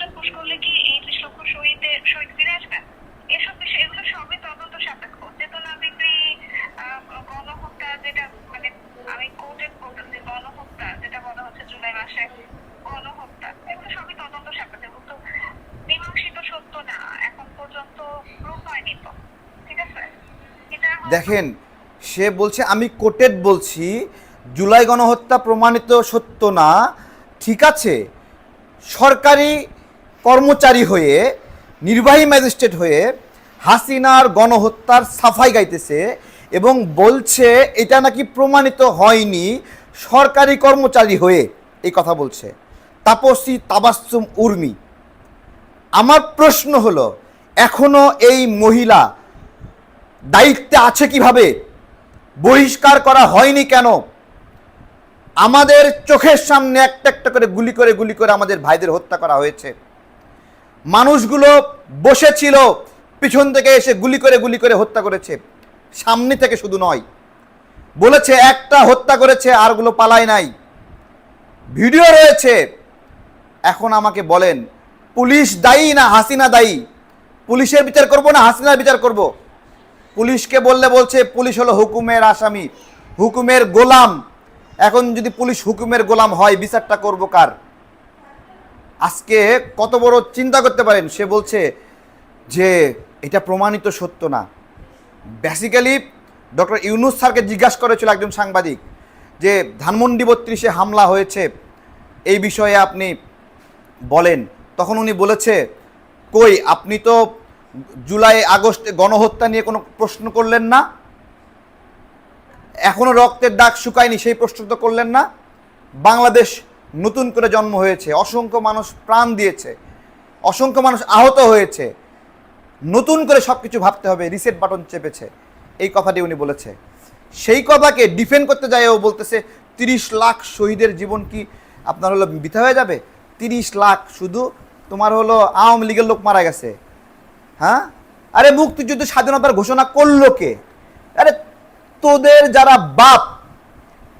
এতটা পুশ করলে কি এই ত্রিশ লক্ষ শহীদের শহীদ ফিরে আসবে? এসব বিষয় এগুলো সবই তদন্ত সাপেক্ষ। চেতনা বিক্রি গণহত্যা যেটা মানে আমি কোর্টেড বলতেছি, গণহত্যা যেটা বলা হচ্ছে জুলাই মাসে, গণহত্যা, এগুলো সবই তদন্ত সাপেক্ষ। কিন্তু মীমাংসিত সত্য না, এখন পর্যন্ত প্রুফ হয়নি তো। ঠিক আছে? দেখেন, সে বলছে, আমি কোটেড বলছি, জুলাই গণহত্যা প্রমাণিত সত্য না, ঠিক আছে? সরকারি কর্মচারী হয়ে, নির্বাহী ম্যাজিস্ট্রেট হয়ে হাসিনার গণহত্যার সাফাই গাইতেছে এবং বলছে, এটা নাকি প্রমাণিত হয়নি, সরকারি কর্মচারী হয়ে, এই কথা বলছে। তাপসী তাবাসুম উর্মি। আমার প্রশ্ন হলো, এখনও এই মহিলা দায়িত্বে আছে কীভাবে? বহিষ্কার করা হয়নি কেন? আমাদের চোখের সামনে একটা একটা করে গুলি করে গুলি করে আমাদের ভাইদের হত্যা করা হয়েছে। মানুষগুলো বসেছিল, পিছন থেকে এসে গুলি করে গুলি করে হত্যা করেছে। সামনে থেকে শুধু নয়। বলেছে, একটা হত্যা করেছে, আরগুলো পালায় নাই। ভিডিও রয়েছে। এখন আমাকে বলেন, পুলিশ দায়ী না হাসিনা দায়ী? পুলিশের বিচার করব না হাসিনার বিচার করব? পুলিশকে বললে বলছে, পুলিশ হলো হুকুমের আসামি, হুকুমের গোলাম। এখন যদি পুলিশ হুকুমের গোলাম হয়, বিচারটা করব কার? আজকে কত বড় চিন্তা করতে পারেন? সে বলছে যে, এটা প্রমাণিত সত্য না। বেসিক্যালি ডক্টর ইউনুস স্যারকে জিজ্ঞাসা করেছিল একজন সাংবাদিক যে, ধানমন্ডি বত্রিশে হামলা হয়েছে, এই বিষয়ে আপনি বলেন। তখন উনি বলেছে, কই, আপনি তো জুলাই, আগস্টে গণহত্যা নিয়ে কোনো প্রশ্ন করলেন না? এখনও রক্তের দাগ শুকায়নি, সেই প্রশ্ন তো করলেন না? বাংলাদেশ নতুন করে জন্ম হয়েছে, অসংখ্য মানুষ প্রাণ দিয়েছে, অসংখ্য মানুষ আহত হয়েছে। নতুন করে সব কিছু ভাবতে হবে রিসেট বাটন চেপেছে। এই কথাটি উনি বলেছে। সেই কথাকে ডিফেন্ড করতে যায় ও বলতেছে, তিরিশ লাখ শহীদের জীবন কি আপনার হলো বৃথা হয়ে যাবে? তিরিশ লাখ শুধু তোমার হলো আওয়ামী লীগের লোক মারা গেছে। হ্যাঁ? আরে মুক্তিযুদ্ধ স্বাধীনতার ঘোষণা করল কে? আরে তোদের যারা বাপ,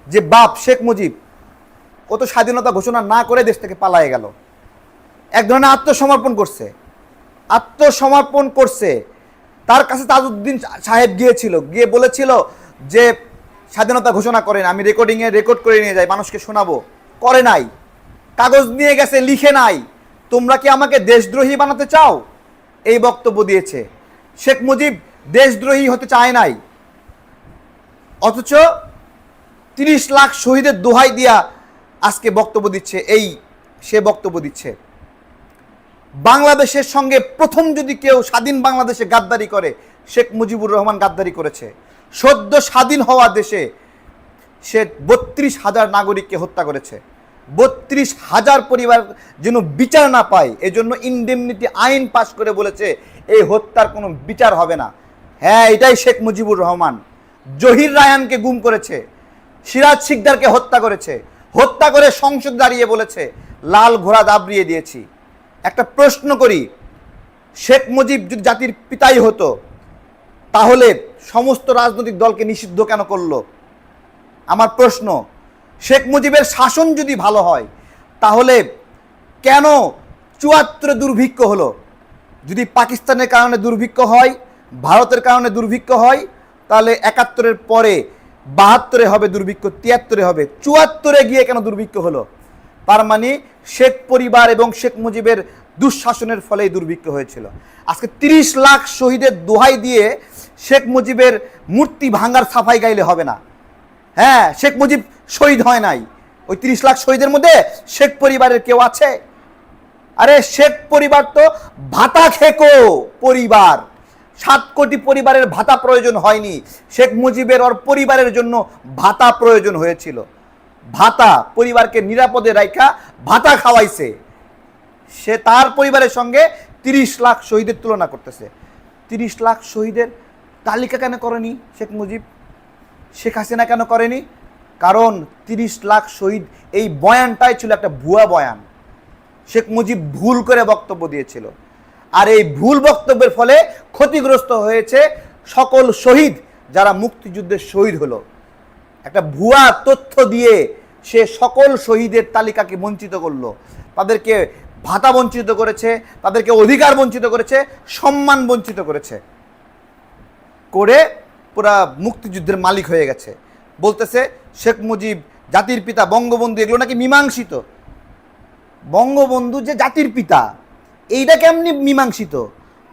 যে বাপ শেখ মুজিব ও তো স্বাধীনতা ঘোষণা না করে দেশ থেকে পালায়ে গেল। এক ধরনের আত্মসমর্পণ করছে। আত্মসমর্পণ করছে। তার কাছে তাজউদ্দিন সাহেব গিয়েছিল, গিয়ে বলেছিল যে, স্বাধীনতা ঘোষণা করেন, আমি রেকর্ডিংয়ে রেকর্ড করে নিয়ে যাই, মানুষকে শোনাবো। করে নাই। কাগজ নিয়ে গেছে, লিখে নাই। তোমরা কি আমাকে দেশদ্রোহী বানাতে চাও? এই বক্তব্য দিয়েছে। শেখ মুজিব দেশদ্রোহী হতে চায় নাই। অথচ তিরিশ লাখ শহীদের দোহাই দিয়া আজকে বক্তব্য দিচ্ছে এই, সে বক্তব্য দিচ্ছে। বাংলাদেশের সঙ্গে প্রথম যদি কেউ স্বাধীন বাংলাদেশে গাদ্দারি করে, শেখ মুজিবুর রহমান গাদ্দারি করেছে। সদ্য স্বাধীন হওয়া দেশে সে বত্রিশ হাজার নাগরিককে হত্যা করেছে। বত্রিশ হাজার পরিবার যেন বিচার না পায়, এজন্য ইনডেমনিটি আইন পাশ করে বলেছে, এই হত্যার কোনো বিচার হবে না। হ্যাঁ এটাই শেখ মুজিবুর রহমান। জহির রায়ানকে গুম করেছে। সিরাজ শিকদারকে হত্যা করেছে। হত্যা করে সংসদ দাঁড়িয়ে বলেছে, লাল ঘোড়া দাবড়িয়ে দিয়েছি। একটা প্রশ্ন করি, শেখ মুজিব যদি জাতির পিতাই হতো, তাহলে সমস্ত রাজনৈতিক দলকে নিষিদ্ধ কেন করল? আমার প্রশ্ন, শেখ মুজিবের শাসন যদি ভালো হয়, তাহলে কেন চুয়াত্তরে দুর্ভিক্ষ হলো? যদি পাকিস্তানের কারণে দুর্ভিক্ষ হয়, ভারতের কারণে দুর্ভিক্ষ হয়, তাহলে একাত্তরের পরে বাহাত্তরে হবে দুর্ভিক্ষ, তিয়াত্তরে হবে। চুয়াত্তরে গিয়ে কেন দুর্ভিক্ষ হলো? তার মানে শেখ পরিবার এবং শেখ মুজিবের দুঃশাসনের ফলেই দুর্ভিক্ষ হয়েছিল। আজকে তিরিশ লাখ শহীদের দোহাই দিয়ে শেখ মুজিবের মূর্তি ভাঙার সাফাই গাইলে হবে না। হ্যাঁ শেখ মুজিব শহীদ হয় নাই। ওই তিরিশ লাখ শহীদের মধ্যে শেখ পরিবারের কেউ আছে? আরে শেখ পরিবার তো ভাতা খেকো পরিবার। সাত কোটি পরিবারের ভাতা প্রয়োজন হয়নি। শেখ মুজিবের ওর পরিবারের জন্য ভাতা প্রয়োজন হয়েছিল। ভাতা পরিবারকে নিরাপদে রাখা ভাতা খাওয়াইছে। সে তার পরিবারের সঙ্গে তিরিশ লাখ শহীদের তুলনা করতেছে। তিরিশ লাখ শহীদের তালিকা কেন করেনি শেখ মুজিব? শেখ হাসিনা কেন করেনি? কারণ তিরিশ লাখ শহীদ এই বয়ানটাই ছিল একটা ভুয়া বয়ান। শেখ মুজিব ভুল করে বক্তব্য দিয়েছিল। আর এই ভুল বক্তব্যের ফলে ক্ষতিগ্রস্ত হয়েছে সকল শহীদ যারা মুক্তিযুদ্ধের শহীদ হলো। একটা ভুয়া তথ্য দিয়ে সে সকল শহীদের তালিকাকে বঞ্চিত করল। তাদেরকে ভাতা বঞ্চিত করেছে, তাদেরকে অধিকার বঞ্চিত করেছে, সম্মান বঞ্চিত করেছে। করে পুরা মুক্তিযুদ্ধের মালিক হয়ে গেছে। বলতেছে, শেখ মুজিব জাতির পিতা, বঙ্গবন্ধু এগুলো নাকি মীমাংসিত। বঙ্গবন্ধু যে জাতির পিতা এইটা কেমনি মীমাংসিত?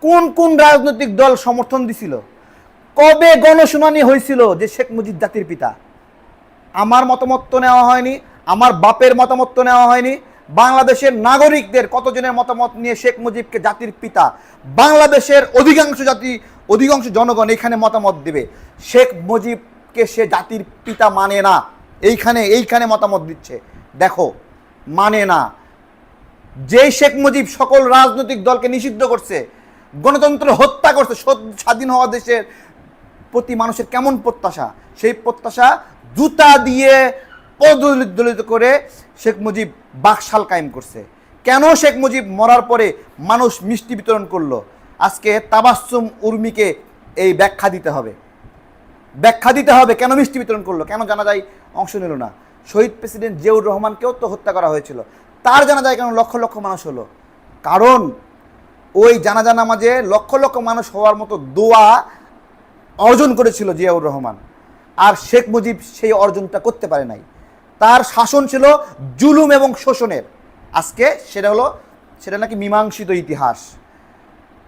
কোন কোন রাজনৈতিক দল সমর্থন দিছিল? কবে গণশুনানি হয়েছিল যে শেখ মুজিব জাতির পিতা? আমার মতামত তো নেওয়া হয়নি, আমার বাপের মতামত তো নেওয়া হয়নি, বাংলাদেশের নাগরিকদের কতজনের মতামত নিয়ে শেখ মুজিবকে জাতির পিতা? বাংলাদেশের অধিকাংশ জাতি, অধিকাংশ জনগণ এখানে মতামত দেবে। শেখ মুজিবকে সে জাতির পিতা মানে না। এইখানে এইখানে মতামত দিচ্ছে। দেখো মানে না। যেই শেখ মুজিব সকল রাজনৈতিক দলকে নিষিদ্ধ করছে, গণতন্ত্র হত্যা করছে স্বাধীন হওয়া দেশের প্রতি মানুষের কেমন প্রত্যাশা? সেই প্রত্যাশা জুতা দিয়ে পদদলিত করে শেখ মুজিব বাকশাল কায়েম করছে। কেন শেখ মুজিব মরার পরে মানুষ মিষ্টি বিতরণ করল? আজকে তাবাসুম উর্মিকে এই ব্যাখ্যা দিতে হবে। ব্যাখ্যা দিতে হবে কেন মিষ্টি বিতরণ করল? কেন জানা যায়? অংশ নিল না। শহীদ প্রেসিডেন্ট জিয়াউর রহমানকেও তো হত্যা করা হয়েছিল। তার জানা যায় কেন লক্ষ লক্ষ মানুষ হলো? কারণ ওই জানাজা নামাজে লক্ষ লক্ষ মানুষ হওয়ার মতো দোয়া অর্জন করেছিল জিয়াউর রহমান। আর শেখ মুজিব সেই অর্জনটা করতে পারে নাই। তার শাসন ছিল জুলুম এবং শোষণের। আজকে সেটা হলো, সেটা নাকি মীমাংসিত ইতিহাস।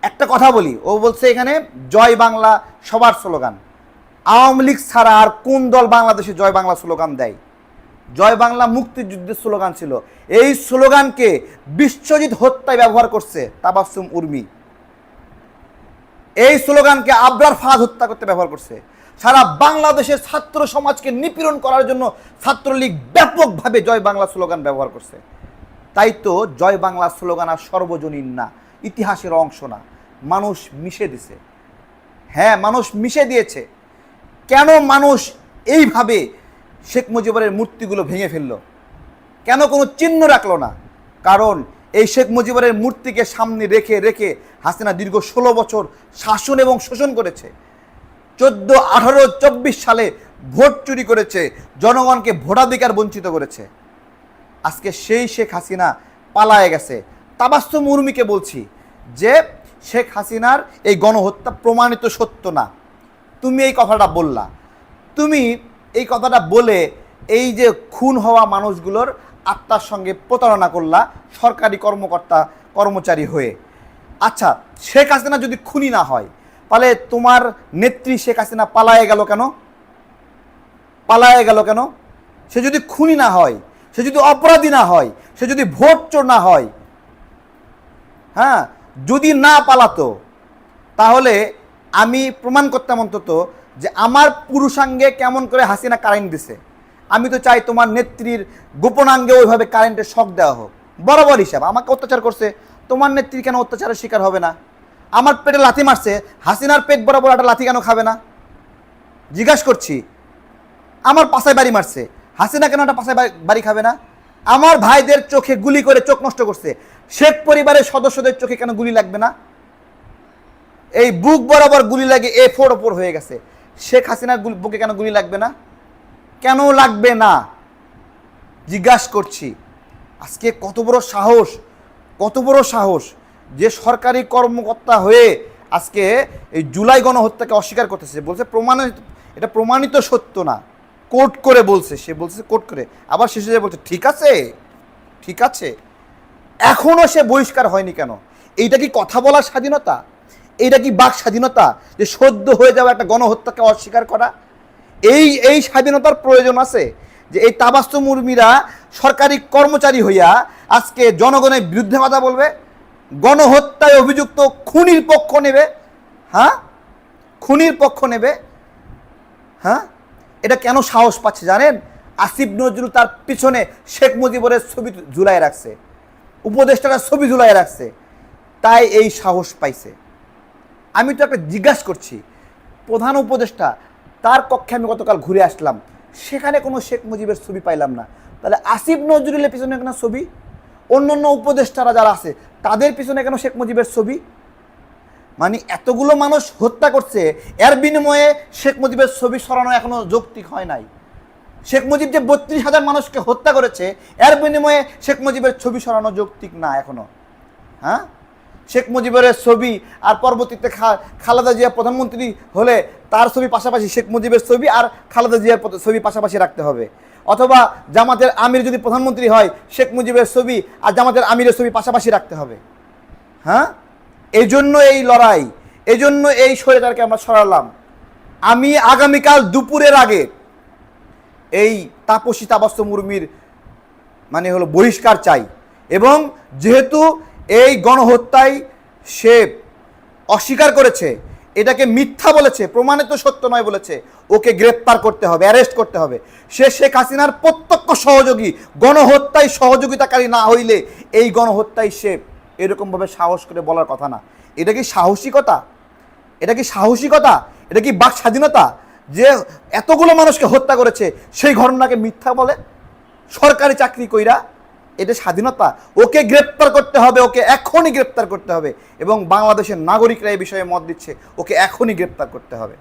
একটা কথা বলি, ও বলছে এখানে, জয় বাংলা সবার স্লোগান। আওয়ামী লীগ ছাড়া আর কোন দল বাংলাদেশে জয় বাংলা স্লোগান দেয়? জয় বাংলা মুক্তিযুদ্ধের স্লোগান ছিল। এই স্লোগানকে বিশ্বজিৎ হত্যায় ব্যবহার করছে তাবাসুম উর্মি। এই স্লোগানকে আবরার ফাঁদ হত্যা করতে ব্যবহার করছে। সারা বাংলাদেশের ছাত্র সমাজকে নিপীড়ন করার জন্য ছাত্রলীগ ব্যাপকভাবে জয় বাংলা স্লোগান ব্যবহার করছে। তাই তো জয় বাংলা স্লোগান আর সর্বজনীন না, ইতিহাসের অংশ না। মানুষ মিশে দিছে। হ্যাঁ মানুষ মিশে দিয়েছে। কেন মানুষ এইভাবে শেখ মুজিবুরের মূর্তিগুলো ভেঙে ফেলল। কেন কোনো চিহ্ন রাখল না? কারণ এই শেখ মুজিবুরের মূর্তিকে সামনে রেখে রেখে হাসিনা দীর্ঘ ষোলো বছর শাসন এবং শোষণ করেছে। চোদ্দ, আঠারো, চব্বিশ সালে ভোট চুরি করেছে, জনগণকে ভোটাধিকার বঞ্চিত করেছে। আজকে সেই শেখ হাসিনা পালায়ে গেছে। তাবাস্তু মুর্মিকে বলছি যে, শেখ হাসিনার এই গণহত্যা প্রমাণিত সত্য না। তুমি এই কথাটা বললা। তুমি এই কথাটা বলে এই যে খুন হওয়া মানুষগুলোর আত্মার সঙ্গে প্রতারণা করলা সরকারি কর্মকর্তা, কর্মচারী হয়ে। আচ্ছা শেখ হাসিনা যদি খুনি না হয়, তাহলে তোমার নেত্রী শেখ হাসিনা পালায়ে গেল কেন? পালায়ে গেল কেন? সে যদি খুনি না হয়, সে যদি অপরাধী না হয়, সে যদি ভোট চোর না হয় হ্যাঁ যদি না পালাতো, তাহলে আমি প্রমাণ করতাম অন্তত যে আমার পুরুষাঙ্গে কেমন করে হাসিনা কারেন্ট দিছে? আমি তো চাই তোমার নেত্রীর গোপনাঙ্গে ওইভাবে কারেন্টের শখ দেওয়া হোক। বরাবর হিসাব। আমাকে অত্যাচার করছে। তোমার নেত্রী কেন অত্যাচারের শিকার হবে না? আমার পেটে লাথি মারছে। হাসিনার পেট বরাবর একটা লাথি কেন খাবে না? জিজ্ঞাসা করছি। আমার পাশায় বাড়ি মারছে। হাসিনা কেন একটা পাশায় বাড়ি- খাবে না? আমার ভাইদের চোখে গুলি করে চোখ নষ্ট করছে। শেখ পরিবারের সদস্যদের চোখে কেন গুলি লাগবে না? এই বুক বরাবর গুলি লাগে এ ফোর ওপর হয়ে গেছে। শেখ হাসিনার বুকে কেন গুলি লাগবে না? কেন লাগবে না? জিজ্ঞাসা করছি। আজকে কত বড় সাহস, কত বড় সাহস যে সরকারি কর্মকর্তা হয়ে আজকে এই জুলাই গণহত্যাকে অস্বীকার করতেছে। বলছে প্রমাণিত, এটা প্রমাণিত সত্য না। কোর্ট করে বলছে, সে বলছে কোর্ট করে। আবার শেষে যে বলছে, ঠিক আছে ঠিক আছে। এখনও সে বহিষ্কার হয়নি কেন? এইটা কি কথা বলার স্বাধীনতা? এইটা কি বাক স্বাধীনতা? যে সদ্য হয়ে যাওয়া একটা গণহত্যাকে অস্বীকার করা? এই এই স্বাধীনতার প্রয়োজন আছে যে এই তাবাস্তু মুর্মিরা সরকারি কর্মচারী হইয়া আজকে জনগণের বিরুদ্ধে কথা বলবে, গণহত্যায় অভিযুক্ত খুনির পক্ষ নেবে হ্যাঁ? খুনির পক্ষ নেবে হ্যাঁ? এটা কেন সাহস পাচ্ছে জানেন? আসিফ নজরুল তার পিছনে শেখ মুজিবুরের ছবি ঝুলাই রাখছে, উপদেষ্টারা ছবি ঝুলাই রাখছে, তাই এই সাহস পাইছে। আমি তো একটা জিজ্ঞাসা করছি, প্রধান উপদেষ্টা, তার কক্ষে আমি গতকাল ঘুরে আসলাম, সেখানে কোনো শেখ মুজিবের ছবি পাইলাম না। তাহলে আসিফ নজরুলের পিছনে কেন ছবি? অন্য অন্য উপদেষ্টারা যারা আছে, তাদের পিছনে কেন শেখ মুজিবের ছবি? মানে এতগুলো মানুষ হত্যা করছে, এর বিনিময়ে শেখ মুজিবের ছবি সরানো এখনও যৌক্তিক হয় নাই। শেখ মুজিব যে বত্রিশ হাজার মানুষকে হত্যা করেছে, এর বিনিময়ে শেখ মুজিবের ছবি সরানো যৌক্তিক না এখনও। হ্যাঁ? শেখ মুজিবের ছবি আর পরবর্তীতে খালেদা জিয়া প্রধানমন্ত্রী হলে তার ছবি পাশাপাশি শেখ মুজিবের ছবি আর খালেদা জিয়ার ছবি পাশাপাশি রাখতে হবে। অথবা জামাতের আমির যদি প্রধানমন্ত্রী হয়, শেখ মুজিবের ছবি আর জামাতের আমিরের ছবি পাশাপাশি রাখতে হবে। হ্যাঁ? এই জন্য এই লড়াই এই জন্য এই স্বৈরাচারকে আমরা সরালাম। আমি আগামীকাল দুপুরের আগে এই তাপসী তাবাস্ত মুরমির মানে হলো বহিষ্কার চাই। এবং যেহেতু এই গণহত্যায় সে অস্বীকার করেছে, এটাকে মিথ্যা বলেছে, প্রমাণিত সত্য নয় বলেছে, ওকে গ্রেপ্তার করতে হবে, অ্যারেস্ট করতে হবে। সে শেখ হাসিনার প্রত্যক্ষ সহযোগী, গণহত্যায় সহযোগিতাকারী না হইলে এই গণহত্যায় সে এরকমভাবে সাহস করে বলার কথা না। এটা কি সাহসিকতা? এটা কি সাহসিকতা? এটা কি বাক স্বাধীনতা? যে এতগুলো মানুষকে হত্যা করেছে, সেই ঘটনাকে মিথ্যা বলে? সরকারি চাকরি কইরা এটা স্বাধীনতা। ওকে গ্রেপ্তার করতে হবে, ওকে এখনই গ্রেপ্তার করতে হবে এবং বাংলাদেশের নাগরিকরা এই বিষয়ে মত দিচ্ছে, ওকে এখনই গ্রেপ্তার করতে হবে।